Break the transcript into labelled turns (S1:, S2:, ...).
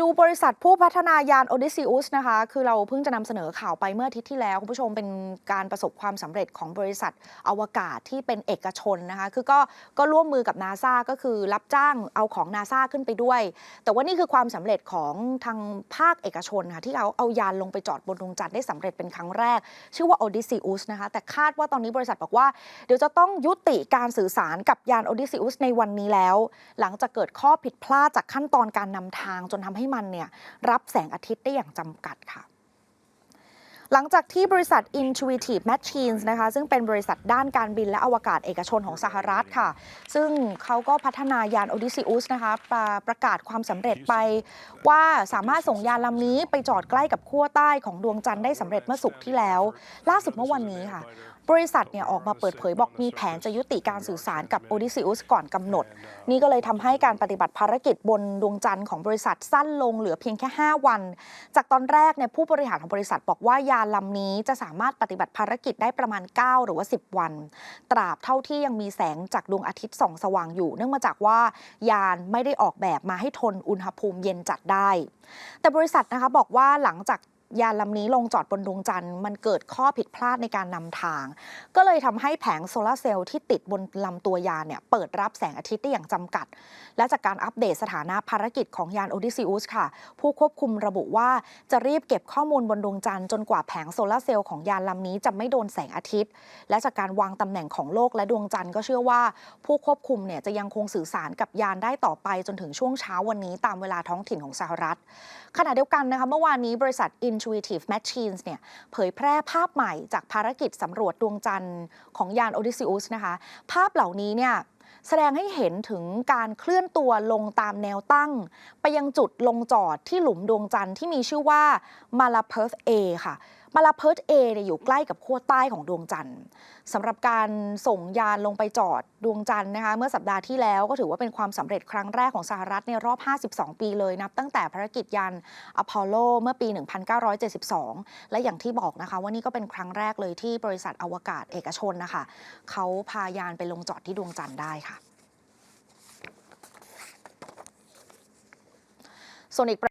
S1: ดูบริษัทผู้พัฒนายาน Odysseus นะคะ คือเราเพิ่งจะนำเสนอข่าวไปเมื่ออาทิตย์ที่แล้ว คุณผู้ชมเป็นการประสบความสำเร็จของบริษัทอวกาศที่เป็นเอกชนนะคะ คือก็ก็ร่วมมือกับนาซาก็คือรับจ้างเอาของนาซาขึ้นไปด้วย แต่ว่านี่คือความสำเร็จของทางภาคเอกชนค่ะที่เอาเอายานลงไปจอดบนดวงจันทร์ได้สำเร็จเป็นครั้งแรก ชื่อว่า Odysseus นะคะ แต่คาดว่าตอนนี้บริษัทบอกว่าเดี๋ยวจะต้องยุติการสื่อสารกับยาน Odysseus ในวันนี้แล้ว หลังจากเกิดข้อผิดพลาดจากขั้นตอนการนำทางจนทำให้มันเนี่ยรับแสงอาทิตย์ได้อย่างจำกัดค่ะหลังจากที่บริษัท Intuitive Machines นะคะซึ่งเป็นบริษัทด้านการบินและอวกาศเอกชนของสหรัฐค่ะ ซึ่งเขาก็พัฒนายาน Odysseus นะคะประประกาศความสำเร็จไป ว่าสามารถส่งยานลำนี้ไปจอดใกล้กับขั้วใต้ของดวงจันทร์ได้สำเร็จเมื่อสุกที่แล้ว ล่าสุดเมื่อวันนี้ค่ะ บริษัทเนี่ยออกมาเปิดเผยบอกมีแผนจะยุติการสื่อสารกับ Odysseus ก่อนกำหนด นี่ก็เลยทำให้การปฏิบัติภารกิจบนดวงจันทร์ของบริษัทสั้นลงเหลือเพียงแค่ 5 วัน จากตอนแรกเนี่ยผู้บริหารของบริษัทบอกว่ายานลำนี้จะสามารถปฏิบัติภารกิจได้ประมาณ 9 หรือว่า 10 วัน ตราบเท่าที่ยังมีแสงจากดวงอาทิตย์ส่องสว่างอยู่ เนื่องมาจากว่ายานไม่ได้ออกแบบมาให้ทนอุณหภูมิเย็นจัดได้ แต่บริษัทนะคะบอกว่าหลังจาก ยานลำนี้ลงจอดบนดวงจันทร์มันเกิดข้อผิดพลาดในการนำทาง ก็เลยทำให้แผงโซลาร์เซลล์ที่ติดบนลำตัวยานเนี่ยเปิดรับแสงอาทิตย์ได้อย่างจำกัด และจากการอัปเดตสถานะภารกิจของยาน Odysseus ค่ะ ผู้ควบคุมระบุว่าจะรีบเก็บข้อมูลบนดวงจันทร์จนกว่าแผงโซลาร์เซลล์ของยานลำนี้จะไม่โดนแสงอาทิตย์ และจากการวางตำแหน่งของโลกและดวงจันทร์ก็เชื่อว่า ผู้ควบคุมเนี่ยจะยังคงสื่อสารกับยานได้ต่อไปจนถึงช่วงเช้าวันนี้ตามเวลาท้องถิ่นของสหรัฐ ขณะเดียวกันนะคะเมื่อวานนี้บริษัท Intuitive Machines เนี่ยเผยแพร่ภาพใหม่จากภารกิจสำรวจดวงจันทร์ของยาน Odysseus นะคะ ภาพเหล่านี้เนี่ยแสดงให้เห็นถึงการเคลื่อนตัวลงตามแนวตั้ง ไปยังจุดลงจอดที่หลุมดวงจันทร์ที่มีชื่อว่า m a l a p e r t A ค่ะ มาลาเพิร์ตเอเนี่ยอยู่ใกล้กับขั้วใต้ของดวงจันทร์สำหรับการส่งยานลงไปจอดดวงจันทร์นะคะ เมื่อสัปดาห์ที่แล้วก็ถือว่าเป็นความสำเร็จครั้งแรกของสหรัฐในรอบ 52 ปีเลยนับตั้งแต่ภารกิจยานอพอลโลเมื่อปี 1972 และอย่างที่บอกนะคะว่านี่ก็เป็นครั้งแรกเลยที่บริษัทอวกาศเอกชนนะคะเขาพายานไปลงจอดที่ดวงจันทร์ได้ค่ะ ส่วนอีก